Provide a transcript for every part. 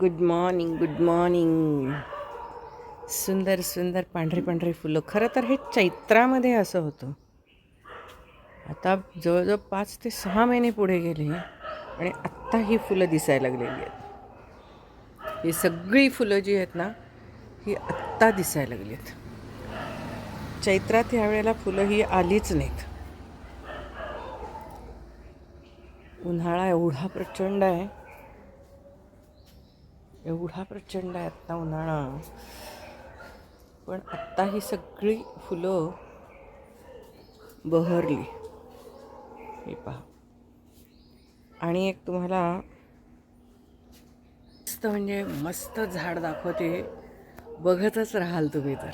Good morning good morning सुंदर सुंदर पांढरी पांढरी फुलं. खरं तर हे चैत्रामध्ये असं होतं. आता जवळजवळ पाच ते सहा महिने पुढे गेले आणि आत्ता ही फुलं दिसायला लागलेली आहेत. ही सगळी फुलं जी आहेत ना ही आत्ता दिसायला लागली आहेत. चैत्रात ह्यावेळेला फुलं ही आलीच नाहीत. उन्हाळा एवढा प्रचंड आहे. एवढा प्रचंड आहे आत्ता उन्हाळा. पण आत्ता ही सगळी फुलं बहरली. हे पहा. आणि एक तुम्हाला मस्त म्हणजे मस्त झाड दाखवते. बघतच राहाल तुम्ही तर.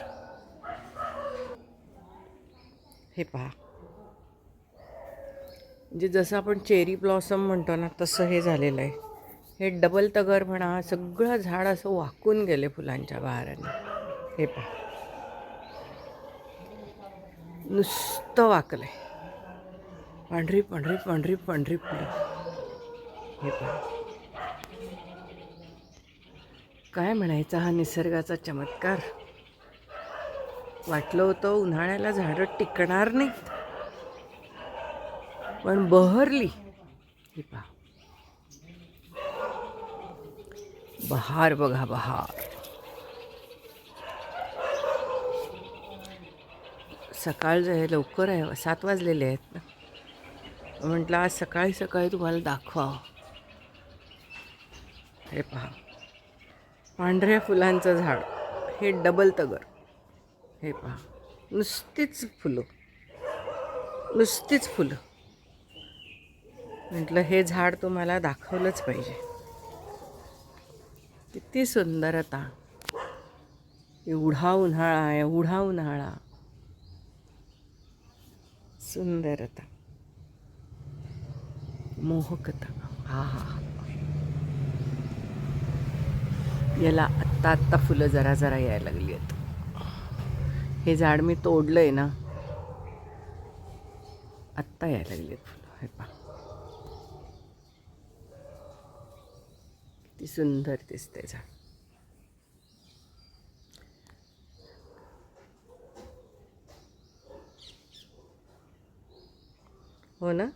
हे पहा. म्हणजे जसं आपण चेरी ब्लॉसम म्हणतो ना तसं हे झालेलं आहे. हे डबल तगर म्हणा सगळं झाड असं वाकून गेले फुलांच्या बहाराने. हे पहा. नुसतं वाकलं आहे पांढरी पांढरी पांढरी पांढरी फुलं. हे पहा. काय म्हणायचा हा निसर्गाचा चमत्कार? वाटलं होतं उन्हाळ्याला झाडं टिकणार नाहीत. पण बहरली. हे पहा. बहार बघा बहार. सकाळ जे आहे लवकर आहे. सात वाजलेले आहेत ना. म्हटलं आज सकाळी सकाळी तुम्हाला दाखवा हे पहा. पांढऱ्या फुलांचं झाड. हे डबल तगर. हे पहा. नुसतीच फुलं. नुसतीच फुलं. म्हटलं हे झाड तुम्हाला दाखवलंच पाहिजे. किती सुंदरता. एवढा उन्हाळा एवढा उन्हाळा. सुंदरता. मोहकता. हा हा हा. याला आत्ता आत्ता फुलं जरा जरा यायला लागली आहेत. हे झाड मी तोडलं आहे ना. आत्ता यायला लागली आहेत फुलं. हे पहा. किती सुंदर दिसते झाड. हो ना?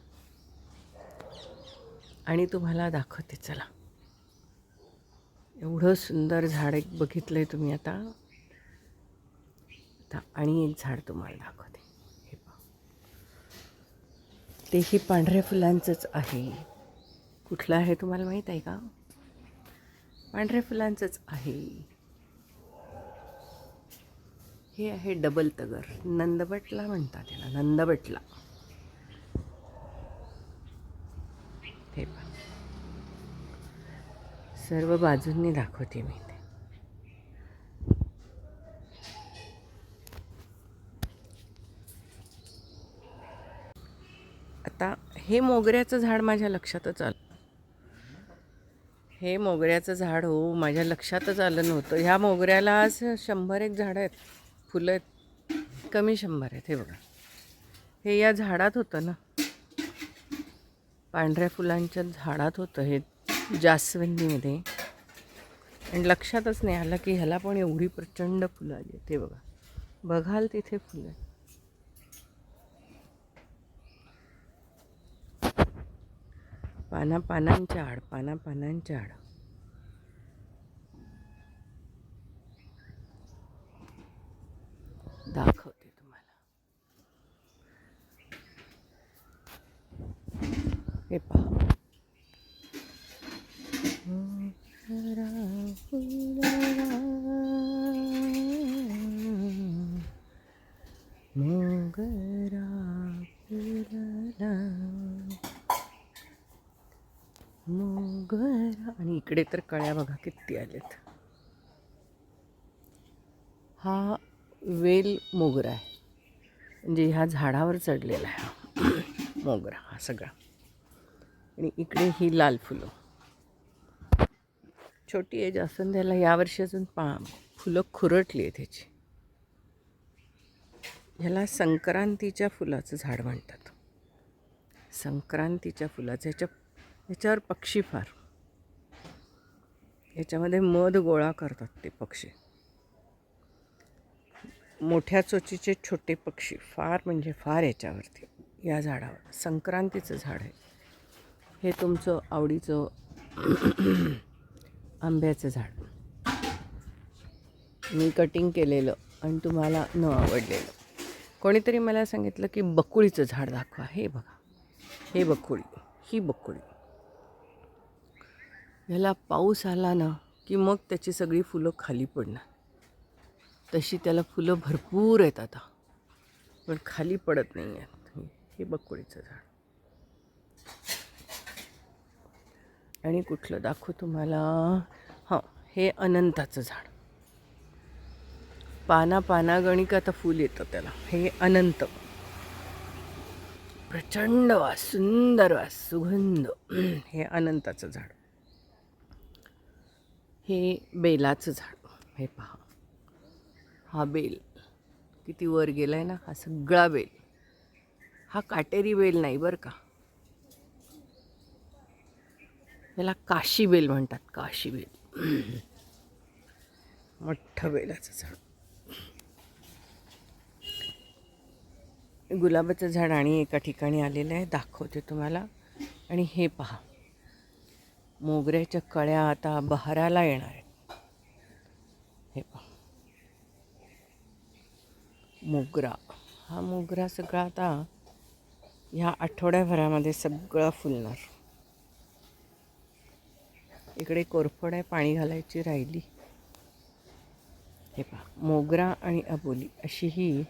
आणि तुम्हाला दाखवते चला. एवढं सुंदर झाड एक बघितलं आहे तुम्ही आता. आता आणि एक झाड तुम्हाला दाखवते. हे तेही पांढऱ्या फुलांचंच आहे. कुठलं आहे तुम्हाला माहीत आहे का? पांढऱ्या फुलांचंच आहे. हे आहे डबल तगर. नंदबटला म्हणतात त्याला नंदबटला. हे पहा. सर्व बाजूंनी दाखवते मी ते. आता हे मोगऱ्याचं झाड माझ्या लक्षातच आलं. हे मोगऱ्याचं झाड हो माझ्या लक्षातच आलं नव्हतं. ह्या मोगऱ्याला आज शंभर एक झाडं आहेत. फुलं आहेत. कमी शंभर आहेत हे बघा. हे या झाडात होतं ना. पांढऱ्या फुलांच्या झाडात होतं हे जास्वंदीमध्ये. आणि लक्षातच नाही आलं की ह्याला पण एवढी प्रचंड फुलं आली आहेत. ते बघा. बघाल तिथे फुलं पाना पानांच्या आड पाना पानांच्या आड दाखवते तुम्हाला हे पहा मोगरा फुलला, मोगरा फुलला, मोगरा आणि इकडे तर कळ्या बघा किती आल्यात हा वेल मोगरा आहे. म्हणजे ह्या झाडावर चढलेला आहे मोगरा हा सगळा. आणि इकडे ही लाल फुलं. छोटी आहे जास्वंद्याला यावर्षी अजून पा फुलं खुरटली आहे त्याची ह्याला संक्रांतीच्या फुलाचं झाड म्हणतात. संक्रांतीच्या फुलाचं ह्याच्या ह्याच्यावर पक्षी फार. याच्यामध्ये मध गोळा करतात ते पक्षी. मोठ्या चोचीचे छोटे पक्षी फार म्हणजे फार याच्यावरती या झाडावर. संक्रांतीचं झाड आहे. हे तुमचं आवडीचं आंब्याचं झाड. मी कटिंग केलेलं आणि तुम्हाला न आवडलेलं. कोणीतरी मला सांगितलं की बकुळीचं झाड दाखवा. हे बघा. हे बकुळी. ही बकुळी. ह्याला पाऊस आला ना की मग त्याची सगळी फुलं खाली पडणार. तशी त्याला फुलं भरपूर आहेत आता. पण खाली पडत नाही आहेत. हे बकुळीचं झाड. आणि कुठलं दाखवू तुम्हाला? हां हे अनंताचं झाड. पाना पाना गणिक आता फूल येतं त्याला. हे अनंत. प्रचंड वास सुंदर वास सुगंध. हे अनंताचं झाड. हे बेलाचं झाड. हे पहा. हा बेल. किती वर गेलाय ना? हा सगळा बेल. हा काटेरी बेल नाही बरं का? याला काशी बेल म्हणतात. काशी बेल. मोठं बेलाचं झाड. गुलाबाचं झाड आणि एका ठिकाणी आलेलं आहे. दाखवते तुम्हाला. आणि हे पहा. मोगऱ्याच्या कळ्या आता बहाराला येणार आहेत. हे पहा. मोगरा. हा मोगरा सगळा आता ह्या आठवड्याभरामध्ये सगळा फुलणार. इकडे कोरफड आहे पाणी घालायची राहिली. हे पहा. मोगरा आणि अबोली अशी ही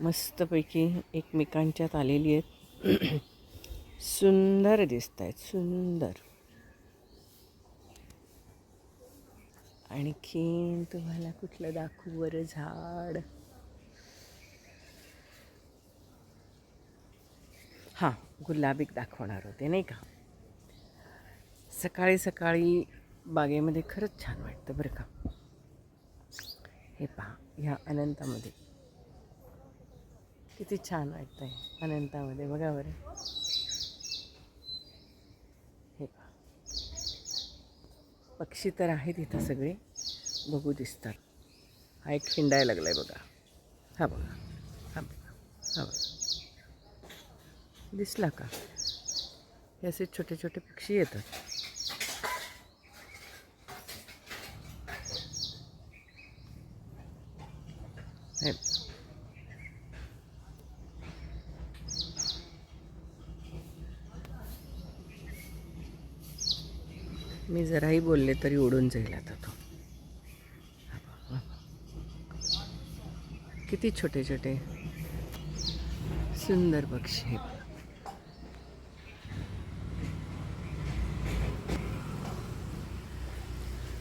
मस्तपैकी एकमेकांच्यात आलेली आहेत. सुंदर दिसत आहेत सुंदर. आणखीन तुम्हाला कुठलं दाखवू बरं झाड? हां गुलाबीक दाखवणार होते नाही का? सकाळी सकाळी बागेमध्ये खरंच छान वाटतं बरं का. हे पहा ह्या अनंतामध्ये. किती छान वाटतं आहे अनंतामध्ये बघा बरं हे पहा पक्षी तर आहेत इथं सगळे. बघू दिसतात. हा एक लागलं आहे बघा. हा बघा. हा बघा. हा बघा. दिसला का? हे असे छोटे छोटे पक्षी येतात. हे मी जराही बोलले तरी उडून जाईल आता तो. किती छोटे छोटे. सुंदर पक्षी आहेत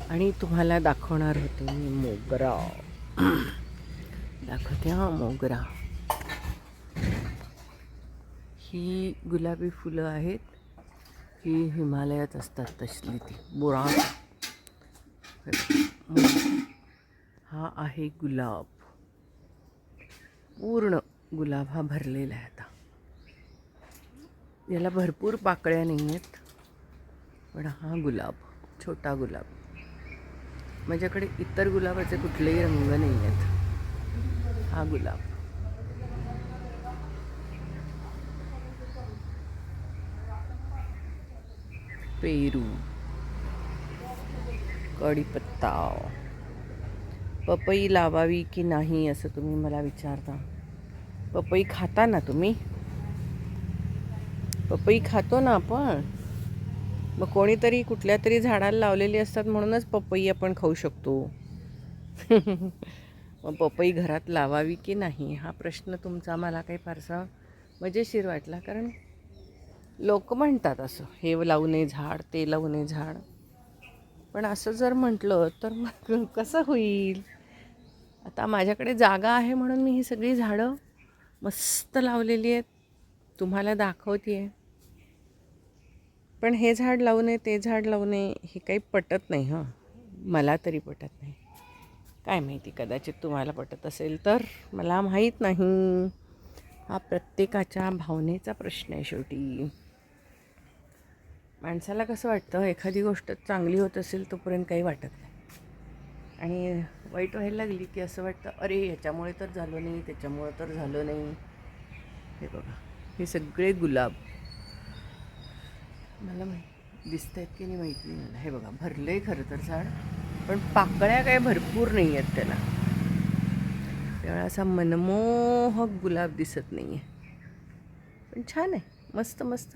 आणि तुम्हाला दाखवणार होते मी मोगरा. दाखवते हा मोगरा. ही गुलाबी फुलं आहेत. ही हिमालयात असतात तसली ती. बुरा. हा आहे गुलाब. पूर्ण गुलाब हा भरलेला आहे आता. याला भरपूर पाकळ्या नाही आहेत पण हा गुलाब छोटा गुलाब. माझ्याकडे इतर गुलाबाचे कुठलेही रंग नाही आहेत हा गुलाब. पेरू कढीपत्ता. पपई लावावी की नाही असं तुम्ही मला विचारता? पपई खाता ना तुम्ही? पपई खातो ना आपण. मग कोणीतरी कुठल्या तरी झाडाला लावलेली असतात म्हणूनच पपई आपण खाऊ शकतो. मग पपई घरात लावावी की नाही? हा प्रश्न तुमचा मला काही फारसा मजेशीर वाटला. कारण लोक म्हणतात असं हे लावू नये झाड ते लावू नये झाड. पण असं जर म्हटलं तर मग कसं होईल? आता माझ्याकडे जागा आहे म्हणून मी ही सगळी झाडं मस्त लावलेली आहेत. तुम्हाला दाखवते आहे पण हे झाड लावू नये ते झाड लावू नये हे काही पटत नाही हां. मला तरी पटत नाही. काय माहिती कदाचित तुम्हाला पटत असेल तर. मला माहीत नाही. हा प्रत्येकाच्या भावनेचा प्रश्न आहे शेवटी. माणसाला कसं वाटतं एखादी गोष्ट चांगली होत असेल तोपर्यंत काही वाटत नाही. आणि वाईट व्हायला लागली की असं वाटतं अरे ह्याच्यामुळे तर झालं नाही त्याच्यामुळे तर झालं नाही. हे बघा हे सगळे गुलाब. मला माहीत दिसत आहेत की नाही माहीत नाही मला. हे बघा भरलं आहे खरं तर झाड पण पाकळ्या काय भरपूर नाही आहेत त्याला. त्यावेळा असा मनमोहक गुलाब दिसत नाही आहे पण छान आहे मस्त मस्त.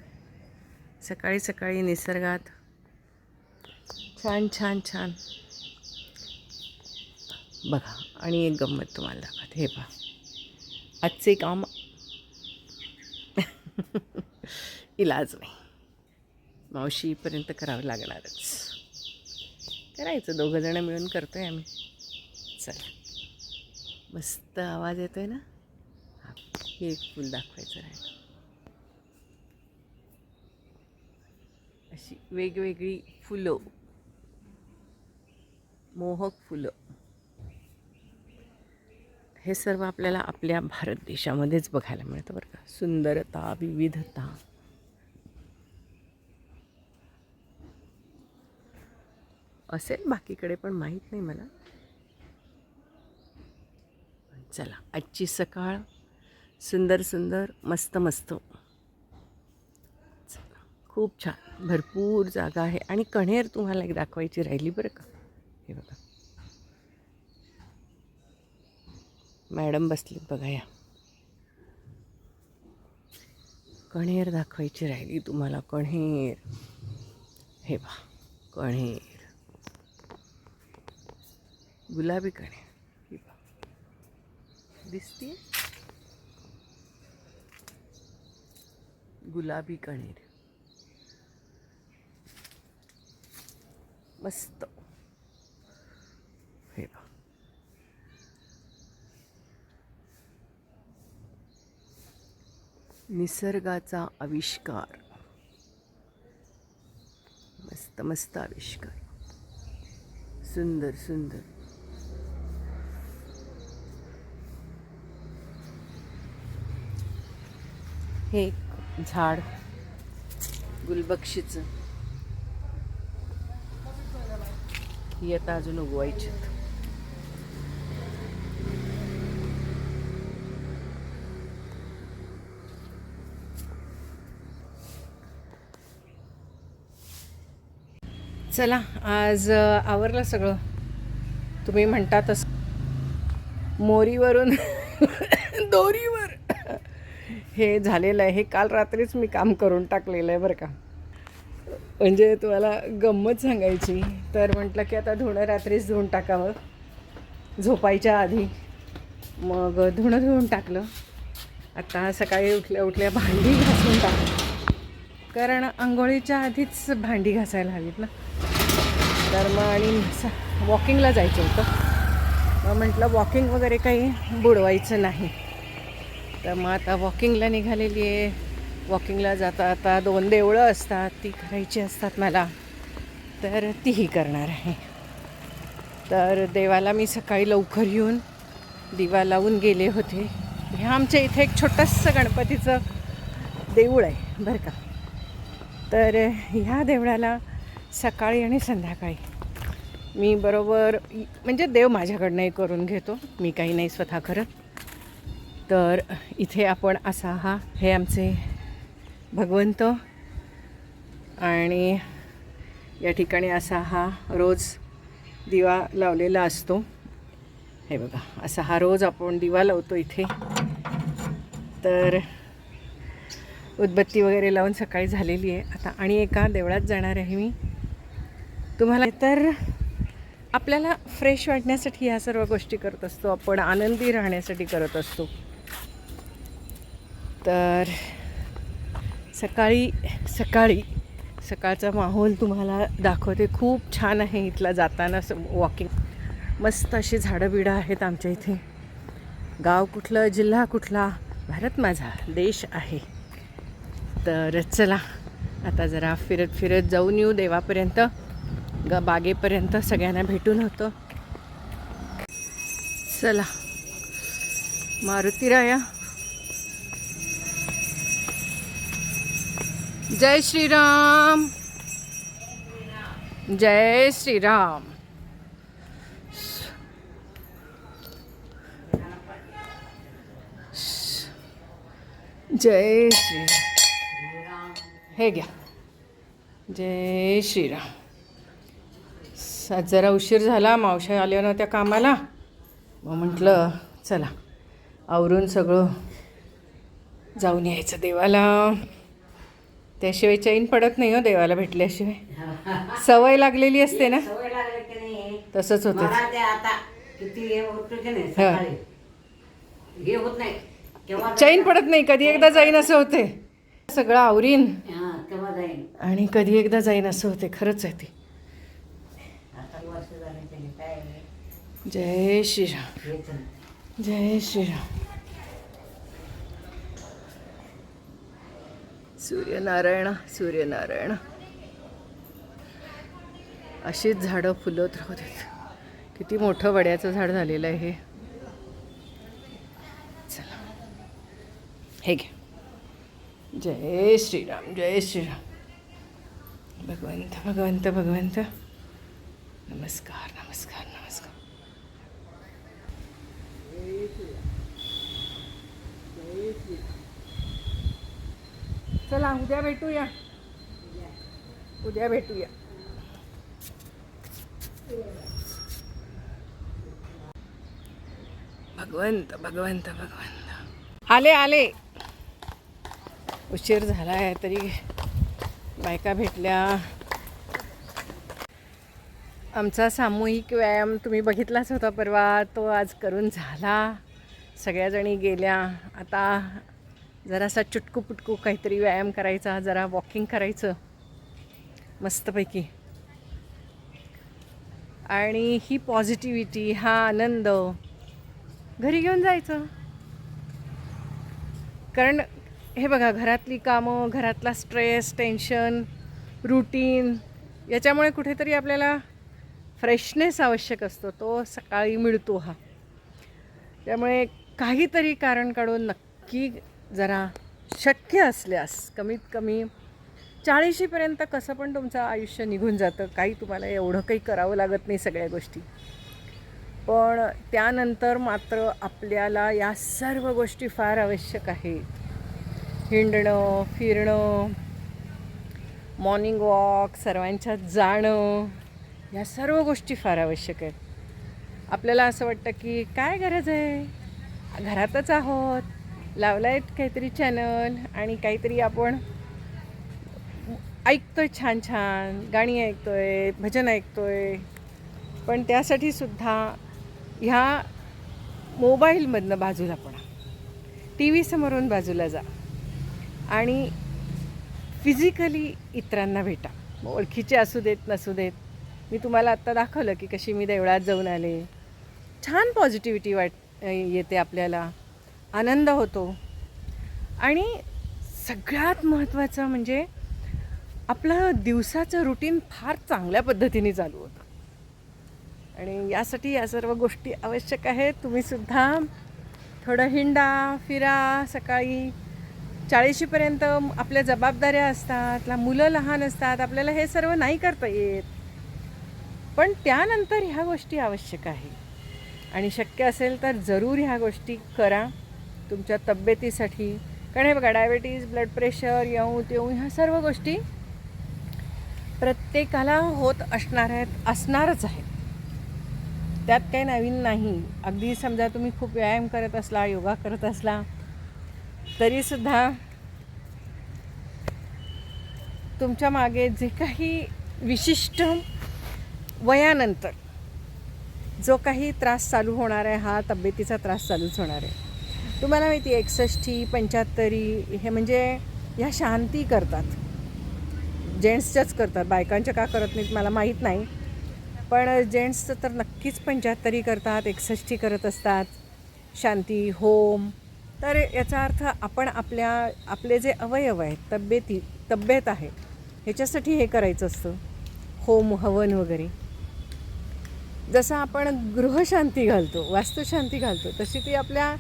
सकाळी सकाळी निसर्गात. छान छान छान. बघा आणि एक गंमत तुम्हाला दाखवत. हे पहा. आजचे काम इलाज नाही. मावशीपर्यंत करावं लागणारच. करायचं दोघंजणं मिळून करतो आहे आम्ही. चला. मस्त आवाज येतो आहे ना हे एक फूल दाखवायचं राहिलं. अशी वेगवेगळी फुलं. मोहक फुलं. हे सर्व आपल्याला आपल्या भारत देशामध्येच बघायला मिळतं बरं का. सुंदरता विविधता. असेल बाकीकडे पण माहीत नाही मला. चला आजची सकाळ सुंदर सुंदर मस्त मस्त. खूप छान. भरपूर जागा आहे. आणि कण्हेर तुम्हाला एक दाखवायची राहिली बरं का. हे बघा. मॅडम बसली बघा या. कण्हेर दाखवायची राहिली तुम्हाला. कण्हेर. हे बा कण्हेर. गुलाबी कण्हेर. हे बा दिसते गुलाबी कण्हेर. मस्त. हे निसर्गाचा आविष्कार. मस्त मस्त आविष्कार. सुंदर सुंदर. हे झाड गुलबक्षीचं. ही आता अजून उगवायची चला आज आवरलं सगळं. तुम्ही म्हणता तसं मोरीवरून दोरीवर. हे झालेलं आहे हे काल रात्रीच मी काम करून टाकलेलं आहे बरं का. म्हणजे तुम्हाला गंमत सांगायची. तर म्हटलं की आता धुणं रात्रीच धुवून टाकावं. झोपायच्या आधी. मग धुणं धुवून टाकलं. आता सकाळी उठल्या उठल्या भांडी घासून टाकलं. कारण आंघोळीच्या आधीच भांडी घासायला हवीत ना. तर मग आणि वॉकिंगला जायचं होतं. मग म्हटलं वॉकिंग वगैरे काही बुडवायचं नाही. तर मग आता वॉकिंगला निघालेली आहे. वॉकिंगला जाता आता दोन देवळं असतात ती करायची असतात मला. तर तीही करणार आहे. तर देवाला मी सकाळी लवकर येऊन दिवा लावून गेले होते. ह्या आमच्या इथे एक छोटंसं गणपतीचं देऊळ आहे बरं का? तर ह्या देवळाला सकाळी आणि संध्याकाळी मी बरोबर म्हणजे देव माझ्याकडनंही करून घेतो मी काही नाही स्वतः करत. तर इथे आपण असा हा हे आमचे भगवंत आणि या ठिकाणी असा हा रोज दिवा लावलेला असतो. हे बघा असा हा रोज आपण दिवा लावतो इथे. तर उदबत्ती वगैरे लावून सकाळी झालेली आहे. आता आणि एका देवळात जाणार आहे मी. तुम्हाला तर आपल्याला फ्रेश वाटण्यासाठी ह्या सर्व गोष्टी करत असतो. आपण आनंदी राहण्यासाठी करत असतो. तर सकाळी सकाळी सकाळचा माहोल तुम्हाला दाखवते. खूप छान आहे इथला जाताना वॉकिंग मस्त अशी झाडं बिडं आहेत आमच्या इथे. गाव कुठलं जिल्हा कुठला? भारत माझा देश आहे. तर चला आता जरा फिरत फिरत जाऊन येऊ देवापर्यंत. ग बागेपर्यंत सगळ्यांना भेटून होतं. चला. मारुतीराया जय श्रीराम। जय श्रीराम। जय श्रीराम। हे घ्या. जय श्रीराम. जरा उशीर झाला मावशा आल्या ना त्या कामाला. मग म्हटलं चला आवरून सगळं जाऊन यायचं देवाला. त्याशिवाय चैन पडत नाही हो देवाला भेटल्याशिवाय. सवय लागलेली असते ना? सवय लागली की नाही. तसंच होतं. मला ते आता किती हे होतं की नाही सकाळी. हे होत नाही. केव्हा चैन पडत नाही. कधी एकदा जाईन असं होते. सगळं आवरीन. हा केव्हा जाईन. आणि कधी एकदा जाईन असं होते. खरंच आहे ते. आता वर्ष झाले त्याने काय नाही. जय श्रीराम. नाही. जय श्रीराम. सूर्यनारायण सूर्यनारायण. अशीच झाडं फुलत राहू देत. किती मोठं वड्याचं झाड झालेलं आहे हे. चला. हे घ्या जय श्रीराम जय श्रीराम. भगवंत भगवंत भगवंत. नमस्कार नमस्कार नमस्कार. चला उद्या भेटूया. उद्या भेटूया. भगवंत भगवंत भगवंत. आले आले. उशीर झाला आहे तरी बायका भेटल्या. आमचा सामूहिक व्यायाम तुम्ही बघितलाच होता परवा तो आज करून झाला. सगळ्याजणी गेल्या. आता जरासा चुटकू पुटकू काहीतरी व्यायाम करायचा जरा वॉकिंग करायचं. मस्तपैकी. आणि ही पॉझिटिव्हिटी हा आनंद. घरी घेऊन जायचं. कारण हे बघा घरातली कामं घरातला स्ट्रेस टेन्शन रुटीन याच्यामुळे कुठेतरी आपल्याला फ्रेशनेस आवश्यक असतो. तो सकाळी मिळतो हा. त्यामुळे काहीतरी कारण काढून नक्की जरा शक्य असल्यास कमीत कमी चाळीशीपर्यंत कसं पण तुमचं आयुष्य निघून जातं काही तुम्हाला एवढं काही करावं लागत नाही सगळ्या गोष्टी. पण त्यानंतर मात्र आपल्याला या सर्व गोष्टी फार आवश्यक आहेत. हिंडणं फिरणं मॉर्निंग वॉक सर्वांच्यात जाणं या सर्व गोष्टी फार आवश्यक आहेत. आपल्याला असं वाटतं की काय गरज आहे? घरातच आहोत. लावला आहेत काहीतरी चॅनल आणि काहीतरी आपण ऐकतोय छान छान गाणी ऐकतोय भजन ऐकतोय. पण त्यासाठी सुद्धा ह्या मोबाईलमधनं बाजूला पडा. टी व्ही समोरून बाजूला जा. आणि फिजिकली इतरांना भेटा. ओळखीचे असू देत नसू देत. मी तुम्हाला आत्ता दाखवलं की कशी मी देवळात जाऊन आले. छान पॉझिटिव्हिटी वाट येते आपल्याला. आनंद होतो. आणि सगळ्यात महत्त्वाचं म्हणजे आपलं दिवसाचं रुटीन फार चांगल्या पद्धतीने चालू होतं. आणि यासाठी या सर्व गोष्टी आवश्यक आहेत. तुम्हीसुद्धा थोडं हिंडा फिरा सकाळी चाळीशीपर्यंत आपल्या जबाबदाऱ्या असतात मुलं लहान असतात आपल्याला हे सर्व नाही करता येत. पण त्यानंतर ह्या गोष्टी आवश्यक आहे. आणि शक्य असेल तर जरूर ह्या गोष्टी करा. तुमच्या तब्येतीसाठी. कारण हे बघा डायबिटीज ब्लड प्रेशर येऊ तेऊ ह्या सर्व गोष्टी प्रत्येकाला होत असणार आहेत असणारच आहेत. त्यात काही नवीन नाही. अगदी समजा तुम्ही खूप व्यायाम करत असला योगा करत असला तरीसुद्धा तुमच्या मागे जे काही विशिष्ट वयानंतर जो काही त्रास चालू होणार आहे हा तब्येतीचा त्रास चालूच होणार आहे. तुम्हाला माहिती आहे एकसष्टी पंच्याहत्तरी हे म्हणजे ह्या शांती करतात. जेंट्सच्याच करतात. बायकांच्या का करत नाहीत मला माहीत नाही. पण जेंट्सचं तर नक्कीच पंच्याहत्तरी करतात एकसष्टी करत असतात. शांती होम. तर याचा अर्थ आपण आपल्या आपले जे अवयव आहेत तब्येती तब्येत आहे ह्याच्यासाठी हे करायचं असतं. होम हवन वगैरे. जसं आपण गृहशांती घालतो वास्तुशांती घालतो तशी ती आपल्या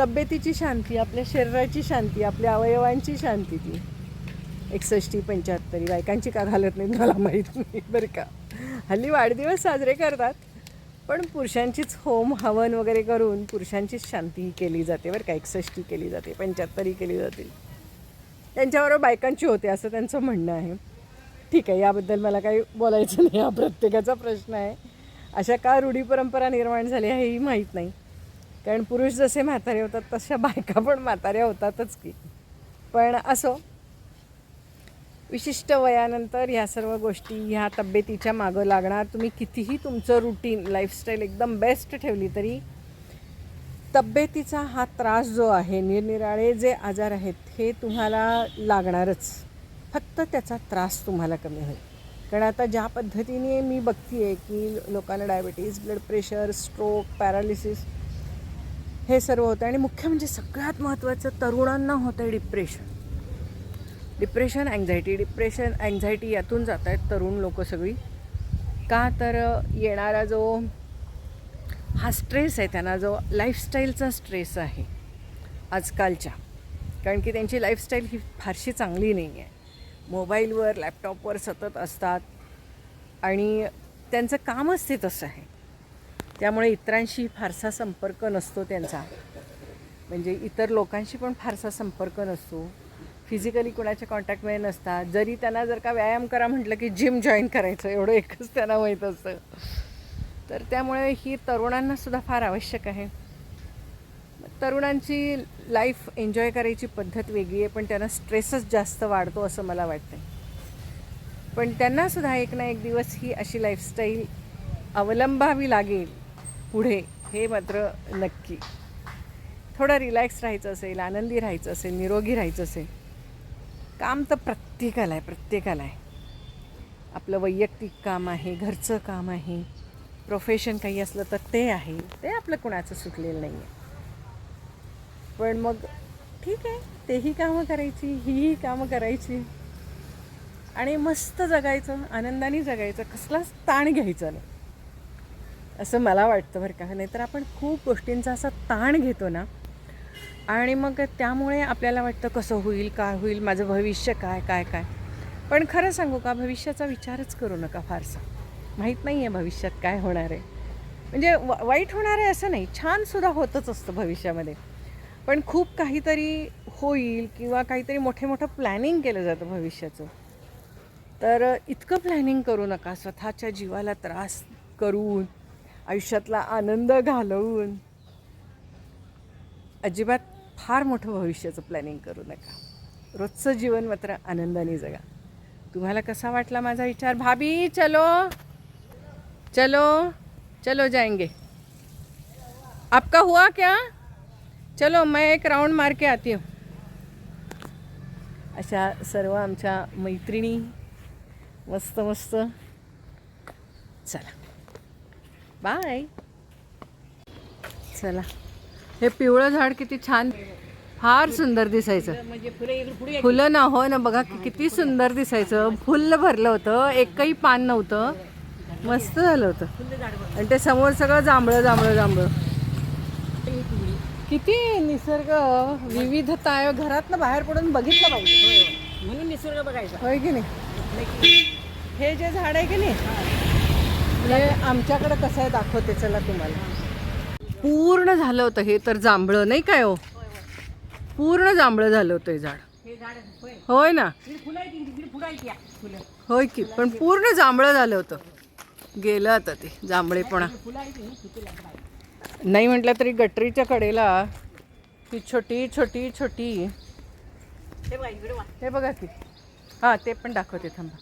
तब्येतीची शांती आपल्या शरीराची शांती आपल्या अवयवांची शांती ती. एकसष्टी पंच्याहत्तरी बायकांची का घालत नाहीत मला माहीत नाही बरं का. हल्ली वाढदिवस साजरे करतात पण पुरुषांचीच होम हवन वगैरे करून पुरुषांचीच शांती केली जाते बरं का. एकसष्टी केली जाते पंच्याहत्तरी केली जाते. त्यांच्याबरोबर बायकांची होते असं त्यांचं म्हणणं आहे. ठीक आहे याबद्दल मला काही बोलायचं नाही. हा प्रत्येकाचा प्रश्न आहे. अशा का रूढी परंपरा निर्माण झाल्या हेही माहीत नाही. कारण पुरुष जसे म्हातारे होतात तशा बायका पण म्हाताऱ्या होतातच की. पण असो विशिष्ट वयानंतर ह्या सर्व गोष्टी ह्या तब्येतीच्या मागं लागणार. तुम्ही कितीही तुमचं रुटीन लाईफस्टाईल एकदम बेस्ट ठेवली तरी तब्येतीचा हा त्रास जो आहे निरनिराळे जे आजार आहेत हे तुम्हाला लागणारच. फक्त त्याचा त्रास तुम्हाला कमी होईल. कारण आता ज्या पद्धतीने मी बघते आहे की लोकांना diabetes blood pressure stroke paralysis हे सर्व होतं. आणि मुख्य म्हणजे सगळ्यात महत्त्वाचं तरुणांना होतं आहे depression depression anxiety depression anxiety यातून जात आहेत तरुण लोक सगळी. का तर येणारा जो हा स्ट्रेस आहे त्यांना जो लाईफस्टाईलचा स्ट्रेस आहे आजकालच्या. कारण की त्यांची लाईफस्टाईल ही फारशी चांगली नाही आहे मोबाईलवर लॅपटॉपवर सतत असतात. आणि त्यांचं कामच ते तसं आहे. त्यामुळे इतरांशी फारसा संपर्क नसतो त्यांचा. म्हणजे इतर लोकांशी पण फारसा संपर्क नसतो. फिजिकली कुणाच्या कॉन्टॅक्टमध्ये नसतात जरी त्यांना जर का व्यायाम करा म्हटलं की जिम जॉईन करायचं एवढं एकच त्यांना माहीत असतं. तर त्यामुळे ही तरुणांनासुद्धा फार आवश्यक आहे. तरुणांची लाईफ एन्जॉय करायची पद्धत वेगळी आहे पण त्यांना स्ट्रेसच जास्त वाढतो असं मला वाटतं पण त्यांनासुद्धा एक ना एक दिवस ही अशी लाईफस्टाईल अवलंबावी लागेल. पुढे हे मात्र नक्की. थोडं रिलॅक्स राहायचं असेल आनंदी राहायचं असेल निरोगी राहायचं असेल. काम तर प्रत्येकाला आहे प्रत्येकाला आहे. आपलं वैयक्तिक काम आहे घरचं काम आहे प्रोफेशन काही असलं तर ते आहे ते आपलं कुणाचं सुटलेलं नाही आहे पण मग ठीक आहे तेही कामं करायची हीही कामं करायची. आणि मस्त जगायचं आनंदाने जगायचं कसलाच ताण घ्यायचा नाही. असं मला वाटतं बरं का. नाहीतर आपण खूप गोष्टींचा असा ताण घेतो ना. आणि मग त्यामुळे आपल्याला वाटतं कसं होईल काय होईल माझं भविष्य काय काय काय. पण खरं सांगू का भविष्याचा विचारच करू नका फारसा. माहीत नाही आहे भविष्यात काय होणार आहे. म्हणजे व वाईट होणार आहे असं नाही. छानसुद्धा होतच असतं भविष्यामध्ये. पण खूप काहीतरी होईल किंवा काहीतरी मोठे मोठं प्लॅनिंग केलं जातं भविष्याचं. तर इतकं प्लॅनिंग करू नका. स्वतःच्या जीवाला त्रास करून आयुष्यातला आनंद घालवून अजिबात फार मोठं भविष्याचं प्लॅनिंग करू नका. रोजचं जीवन मात्र आनंदाने जगा. तुम्हाला कसा वाटला माझा विचार? भाभी चलो. चलो. चलो जाएंगे. आपका हुआ क्या? चलो मैं एक राऊंड मार के आती हूँ. अशा सर्व आमच्या मैत्रिणी मस्त मस्त चला. बाय चला. हे पिवळं झाड किती छान फार सुंदर दिसायचं. फुलं ना हो ना बघा किती सुंदर दिसायचं. फुल्ल भरलं होतं एकही पान नव्हतं. मस्त झालं होतं. आणि ते समोर सगळं जांभळं जांभळं जांभळं. किती निसर्ग विविधता आहे घरातनं बाहेर पडून बघितलं पाहिजे. म्हणून निसर्ग बघायचा. होय की नाही? हे जे झाड आहे की नाही? हे आमच्याकडे कसं आहे दाखवते चला तुम्हाला. पूर्ण झालं होतं हे तर जांभळं नाही काय हो? पूर्ण जांभळं झालं होतं हे झाड. होय. ना? होय की पण पूर्ण जांभळं झालं होतं. गेलं आता ते जांभळेपणा. नाही म्हटलं तरी गटरीच्या कडेला ही छोटी छोटी छोटी. हे बघा की. हां ते पण दाखवते थांबा.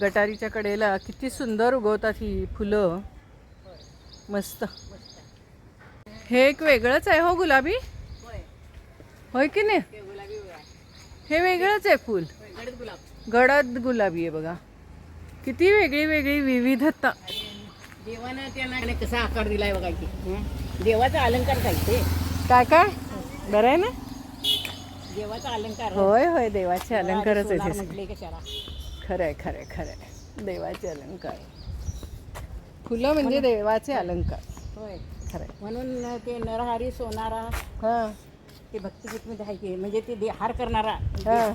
गटारीच्या कडेला किती सुंदर उगवतात ही फुलं. मस्त. हे एक वेगळंच आहे हो गुलाबी? होय. की नाही. हे वेगळंच आहे फुल. गडद गुलाब. गडद गुलाबी आहे बघा. किती वेगळी वेगळी विविधता. देवानं त्यांना कसा आकार दिलाय बघा की? देवाचा अलंकार काय काय? बरं आहे ना? देवाचा अलंकार. होय होय देवाचे अलंकारच आहे ते म्हटले कशाला खरंय खरंय खरंय. देवाचे अलंकार. फुलं म्हणजे देवाचे अलंकार. होय. खरंय. म्हणून ते नरहारी सोनारा हां. ते भक्तिगीतमध्ये आहे की म्हणजे ते दे हार करणारा हां.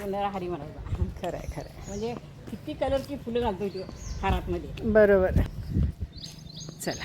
सोनारा हारी म्हणायचा. खरं आहे खरं आहे म्हणजे किती कलरची फुलं घालतो तो हारातमध्ये. बरोबर. चला.